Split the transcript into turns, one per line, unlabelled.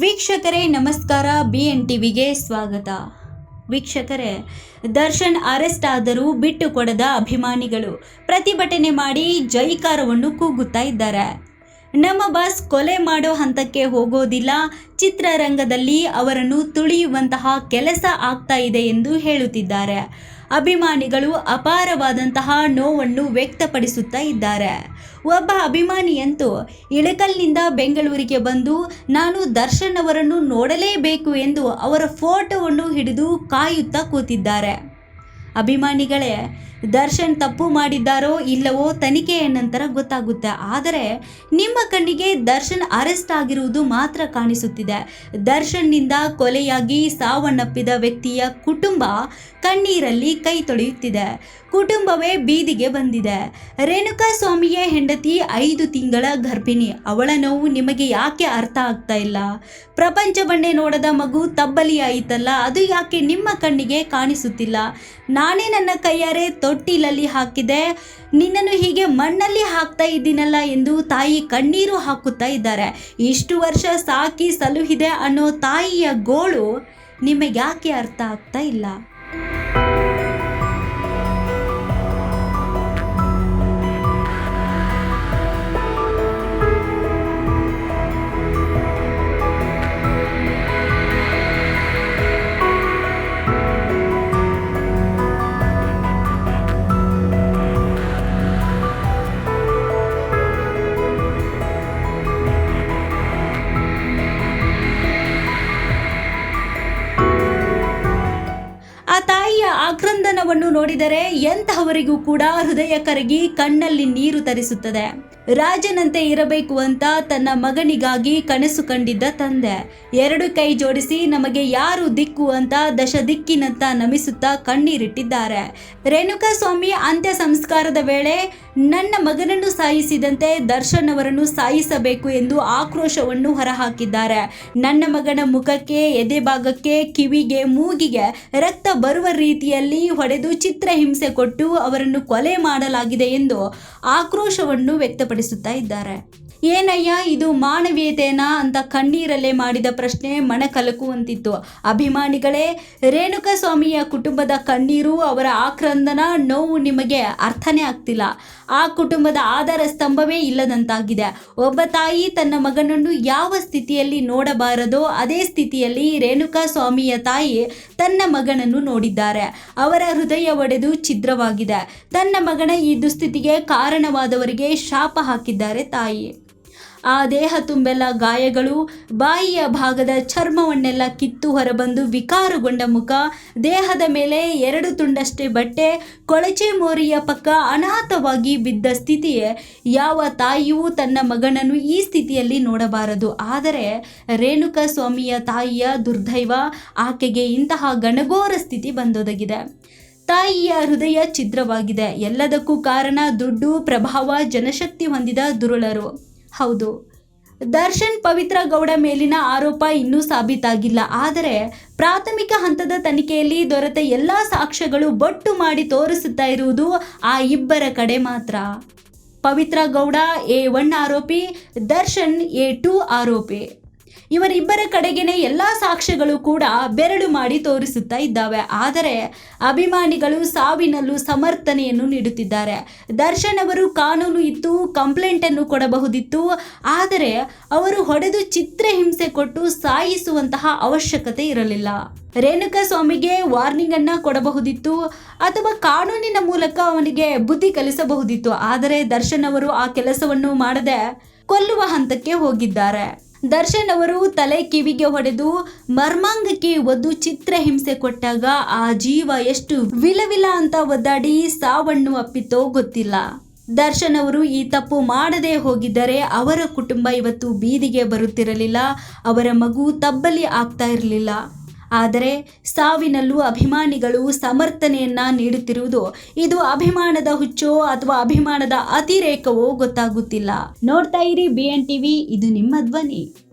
ವೀಕ್ಷಕರೇ, ನಮಸ್ಕಾರ. B N ಟಿವಿಗೆ ಸ್ವಾಗತ. ವೀಕ್ಷಕರೇ, ದರ್ಶನ್ ಅರೆಸ್ಟ್ ಆದರೂ ಬಿಟ್ಟು ಕೊಡದ ಅಭಿಮಾನಿಗಳು. ಪ್ರತಿಭಟನೆ ಮಾಡಿ ಜೈಕಾರವನ್ನು ಕೂಗುತ್ತಾ ಇದ್ದಾರೆ. ನಮ್ಮ ಬಾಸ್ ಕೊಲೆ ಮಾಡೋ ಹಂತಕ್ಕೆ ಹೋಗೋದಿಲ್ಲ. ಚಿತ್ರರಂಗದಲ್ಲಿ ಅವರನ್ನು ತುಳಿಯುವಂತಹ ಕೆಲಸ ಆಗ್ತಾ ಇದೆ ಎಂದು ಹೇಳುತ್ತಿದ್ದಾರೆ. ಅಭಿಮಾನಿಗಳು ಅಪಾರವಾದಂತಹ ನೋವನ್ನು ವ್ಯಕ್ತಪಡಿಸುತ್ತಾ ಇದ್ದಾರೆ. ಒಬ್ಬ ಅಭಿಮಾನಿಯಂತೂ ಇಳಕಲ್ನಿಂದ ಬೆಂಗಳೂರಿಗೆ ಬಂದು ನಾನು ದರ್ಶನ್ ಅವರನ್ನು ನೋಡಲೇಬೇಕು ಎಂದು ಅವರ ಫೋಟೋವನ್ನು ಹಿಡಿದು ಕಾಯುತ್ತಾ ಕೂತಿದ್ದಾರೆ. ಅಭಿಮಾನಿಗಳೇ ದರ್ಶನ್ ತಪ್ಪು ಮಾಡಿದ್ದಾರೋ ಇಲ್ಲವೋ ತನಿಖೆಯ ನಂತರ ಗೊತ್ತಾಗುತ್ತೆ. ಆದರೆ ನಿಮ್ಮ ಕಣ್ಣಿಗೆ ದರ್ಶನ್ ಅರೆಸ್ಟ್ ಆಗಿರುವುದು ಮಾತ್ರ ಕಾಣಿಸುತ್ತಿದೆ. ದರ್ಶನ್ನಿಂದ ಕೊಲೆಯಾಗಿ ಸಾವನ್ನಪ್ಪಿದ ವ್ಯಕ್ತಿಯ ಕುಟುಂಬ ಕಣ್ಣೀರಲ್ಲಿ ಕೈ ತೊಳೆಯುತ್ತಿದೆ. ಕುಟುಂಬವೇ ಬೀದಿಗೆ ಬಂದಿದೆ. ರೇಣುಕಾ ಸ್ವಾಮಿಯ ಹೆಂಡತಿ ಐದು ತಿಂಗಳ ಗರ್ಭಿಣಿ. ಅವಳ ನೋವು ನಿಮಗೆ ಯಾಕೆ ಅರ್ಥ ಆಗ್ತಾ ಇಲ್ಲ? ಪ್ರಪಂಚ ಬಂಡೆ ನೋಡದ ಮಗು ತಬ್ಬಲಿ ಆಯಿತಲ್ಲ ಅದು ಯಾಕೆ ನಿಮ್ಮ ಕಣ್ಣಿಗೆ ಕಾಣಿಸುತ್ತಿಲ್ಲ? ನಾನೇ ನನ್ನ ಕೈಯಾರೆ ತೊಟ್ಟಿಲಲ್ಲಿ ಹಾಕಿದೆ. ನಿನ್ನನ್ನು ಹೀಗೆ ಮಣ್ಣಲ್ಲಿ ಹಾಕ್ತಾ ಇದ್ದೀನಲ್ಲ ಎಂದು ತಾಯಿ ಕಣ್ಣೀರು ಹಾಕುತ್ತಾ ಇದ್ದಾರೆ. ಇಷ್ಟು ವರ್ಷ ಸಾಕಿ ಸಲುಹಿದೆ ಅನ್ನೋ ತಾಯಿಯ ಗೋಳು ನಿಮಗೆ ಯಾಕೆ ಅರ್ಥ ಆಗ್ತಾ ಇಲ್ಲ? ಆಕ್ರಂದನವನ್ನು ನೋಡಿದರೆ ಎಂತಹವರಿಗೂ ಕೂಡ ಹೃದಯ ಕರಗಿ ಕಣ್ಣಲ್ಲಿ ನೀರು ತರಿಸುತ್ತದೆ. ರಾಜನಂತೆ ಇರಬೇಕು ಅಂತ ತನ್ನ ಮಗನಿಗಾಗಿ ಕನಸು ಕಂಡಿದ್ದ ತಂದೆ. ಎರಡು ಕೈ ಜೋಡಿಸಿ ನಮಗೆ ಯಾರು ದಿಕ್ಕು ಅಂತ ದಶ ದಿಕ್ಕಿನಂತ ನಮಿಸುತ್ತಾ ಕಣ್ಣೀರಿಟ್ಟಿದ್ದಾರೆ. ರೇಣುಕಾ ಸ್ವಾಮಿ ಅಂತ್ಯ ಸಂಸ್ಕಾರದ ವೇಳೆ ನನ್ನ ಮಗನನ್ನು ಸಾಯಿಸಿದಂತೆ ದರ್ಶನ್ ಅವರನ್ನು ಸಾಯಿಸಬೇಕು ಎಂದು ಆಕ್ರೋಶವನ್ನು ಹೊರಹಾಕಿದ್ದಾರೆ. ನನ್ನ ಮಗನ ಮುಖಕ್ಕೆ, ಎದೆ ಭಾಗಕ್ಕೆ, ಕಿವಿಗೆ, ಮೂಗಿಗೆ ರಕ್ತ ಬರುವ ರೀತಿಯಲ್ಲಿ ಹೊಡೆದು ಚಿತ್ರಹಿಂಸೆ ಕೊಟ್ಟು ಅವರನ್ನು ಕೊಲೆ ಮಾಡಲಾಗಿದೆ ಎಂದು ಆಕ್ರೋಶವನ್ನು ವ್ಯಕ್ತಪಡಿಸುತ್ತಾ ಇದ್ದಾರೆ. ಏನಯ್ಯ, ಇದು ಮಾನವೀಯತೆನಾ ಅಂತ ಕಣ್ಣೀರಲ್ಲೇ ಮಾಡಿದ ಪ್ರಶ್ನೆ ಮನ ಕಲಕುವಂತಿತ್ತು ಅಭಿಮಾನಿಗಳೇ ರೇಣುಕಾ ಸ್ವಾಮಿಯ ಕುಟುಂಬದ ಕಣ್ಣೀರು ಅವರ ಆಕ್ರಂದನ ನೋವು ನಿಮಗೆ ಅರ್ಥನೇ ಆಗ್ತಿಲ್ಲ. ಆ ಕುಟುಂಬದ ಆಧಾರ ಸ್ತಂಭವೇ ಇಲ್ಲದಂತಾಗಿದೆ. ಒಬ್ಬ ತಾಯಿ ತನ್ನ ಮಗನನ್ನು ಯಾವ ಸ್ಥಿತಿಯಲ್ಲಿ ನೋಡಬಾರದೋ ಅದೇ ಸ್ಥಿತಿಯಲ್ಲಿ ರೇಣುಕಾ ಸ್ವಾಮಿಯ ತಾಯಿ ತನ್ನ ಮಗನನ್ನು ನೋಡಿದ್ದಾರೆ. ಅವರ ಹೃದಯ ಒಡೆದು ಛಿದ್ರವಾಗಿದೆ. ತನ್ನ ಮಗನ ಈ ದುಸ್ಥಿತಿಗೆ ಕಾರಣವಾದವರಿಗೆ ಶಾಪ ಹಾಕಿದ್ದಾರೆ ತಾಯಿ. ಆ ದೇಹ ತುಂಬೆಲ್ಲ ಗಾಯಗಳು, ಬಾಯಿಯ ಭಾಗದ ಚರ್ಮವನ್ನೆಲ್ಲ ಕಿತ್ತು ಹೊರಬಂದು ವಿಕಾರಗೊಂಡ ಮುಖ, ದೇಹದ ಮೇಲೆ ಎರಡು ತುಂಡಷ್ಟೇ ಬಟ್ಟೆ, ಕೊಳಚೆ ಮೋರಿಯ ಪಕ್ಕ ಅನಾಥವಾಗಿ ಬಿದ್ದ ಸ್ಥಿತಿಯೇ. ಯಾವ ತಾಯಿಯೂ ತನ್ನ ಮಗನನ್ನು ಈ ಸ್ಥಿತಿಯಲ್ಲಿ ನೋಡಬಾರದು. ಆದರೆ ರೇಣುಕಾ ಸ್ವಾಮಿಯ ತಾಯಿಯ ದುರ್ದೈವ ಆಕೆಗೆ ಇಂತಹ ಗಣಗೋರ ಸ್ಥಿತಿ ಬಂದೊದಗಿದೆ. ತಾಯಿಯ ಹೃದಯ ಛಿದ್ರವಾಗಿದೆ. ಎಲ್ಲದಕ್ಕೂ ಕಾರಣ ದುಡ್ಡು, ಪ್ರಭಾವ, ಜನಶಕ್ತಿ ಹೊಂದಿದ ದುರುಳರು. ಹೌದು. ದರ್ಶನ್ ಪವಿತ್ರ ಗೌಡ ಮೇಲಿನ ಆರೋಪ ಇನ್ನೂ ಸಾಬೀತಾಗಿಲ್ಲ. ಆದರೆ ಪ್ರಾಥಮಿಕ ಹಂತದ ತನಿಖೆಯಲ್ಲಿ ದೊರೆತ ಎಲ್ಲ ಸಾಕ್ಷ್ಯಗಳು ಬಟ್ಟು ಮಾಡಿ ತೋರಿಸುತ್ತಾ ಇರುವುದು ಆ ಇಬ್ಬರ ಕಡೆ ಮಾತ್ರ. ಪವಿತ್ರ ಗೌಡ ಎ ಒನ್ ಆರೋಪಿ, ದರ್ಶನ್ ಎ ಟೂ ಆರೋಪಿ. ಇವರಿಬ್ಬರ ಕಡೆಗೇನೆ ಎಲ್ಲ ಸಾಕ್ಷ್ಯಗಳು ಕೂಡ ಬೆರಳು ಮಾಡಿ ತೋರಿಸುತ್ತಾ ಇದ್ದಾವೆ. ಆದರೆ ಅಭಿಮಾನಿಗಳು ಸಾವಿನಲ್ಲೂ ಸಮರ್ಥನೆಯನ್ನು ನೀಡುತ್ತಿದ್ದಾರೆ. ದರ್ಶನ್ ಅವರು ಕಾನೂನು ಇತ್ತು ಕಂಪ್ಲೇಂಟ್ ಅನ್ನು ಕೊಡಬಹುದಿತ್ತು. ಆದರೆ ಅವರು ಹೊಡೆದು ಚಿತ್ರ ಹಿಂಸೆ ಕೊಟ್ಟು ಸಾಯಿಸುವಂತಹ ಅವಶ್ಯಕತೆ ಇರಲಿಲ್ಲ. ರೇಣುಕಾ ಸ್ವಾಮಿಗೆ ವಾರ್ನಿಂಗ್ ಅನ್ನ ಕೊಡಬಹುದಿತ್ತು ಅಥವಾ ಕಾನೂನಿನ ಮೂಲಕ ಅವನಿಗೆ ಬುದ್ಧಿ ಕಲಿಸಬಹುದಿತ್ತು. ಆದರೆ ದರ್ಶನ್ ಅವರು ಆ ಕೆಲಸವನ್ನು ಮಾಡದೆ ಕೊಲ್ಲುವ ಹಂತಕ್ಕೆ ಹೋಗಿದ್ದಾರೆ. ದರ್ಶನ್ ಅವರು ತಲೆ ಕಿವಿಗೆ ಹೊಡೆದು ಮರ್ಮಾಂಗಕ್ಕೆ ಒದ್ದು ಚಿತ್ರಹಿಂಸೆ ಕೊಟ್ಟಾಗ ಆ ಜೀವ ಎಷ್ಟು ವಿಲವಿಲ ಅಂತ ಒದ್ದಾಡಿ ಸಾವನ್ನು ಅಪ್ಪಿತೋ ಗೊತ್ತಿಲ್ಲ. ದರ್ಶನ್ ಅವರು ಈ ತಪ್ಪು ಮಾಡದೇ ಹೋಗಿದ್ದರೆ ಅವರ ಕುಟುಂಬ ಇವತ್ತು ಬೀದಿಗೆ ಬರುತ್ತಿರಲಿಲ್ಲ, ಅವರ ಮಗು ತಬ್ಬಲಿ ಆಗ್ತಾ ಇರಲಿಲ್ಲ. ಆದರೆ ಸಾವಿನಲ್ಲೂ ಅಭಿಮಾನಿಗಳು ಸಮರ್ಥನೆಯನ್ನ ನೀಡುತ್ತಿರುವುದು ಇದು ಅಭಿಮಾನದ ಹುಚ್ಚೋ ಅಥವಾ ಅಭಿಮಾನದ ಅತಿರೇಕವೋ ಗೊತ್ತಾಗುತ್ತಿಲ್ಲ. ನೋಡ್ತಾ ಇರಿ ಬಿ ಟಿವಿ ಇದು ನಿಮ್ಮ ಧ್ವನಿ.